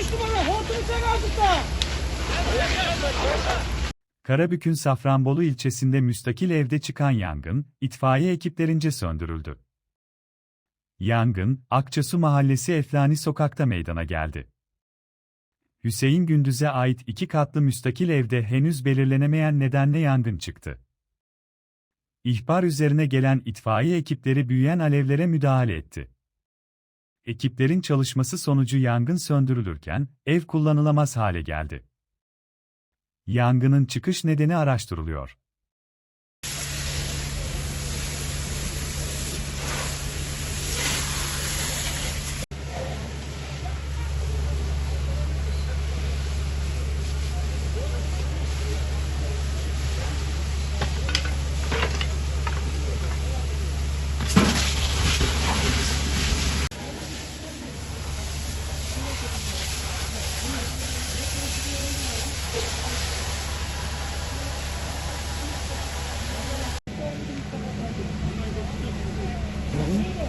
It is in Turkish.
Üç numara hortumu da. Karabük'ün Safranbolu ilçesinde müstakil evde çıkan yangın, itfaiye ekiplerince söndürüldü. Yangın, Akçasu Mahallesi Eflani Sokak'ta meydana geldi. Hüseyin Gündüz'e ait iki katlı müstakil evde henüz belirlenemeyen nedenle yangın çıktı. İhbar üzerine gelen itfaiye ekipleri büyüyen alevlere müdahale etti. Ekiplerin çalışması sonucu yangın söndürülürken, ev kullanılamaz hale geldi. Yangının çıkış nedeni araştırılıyor. hein?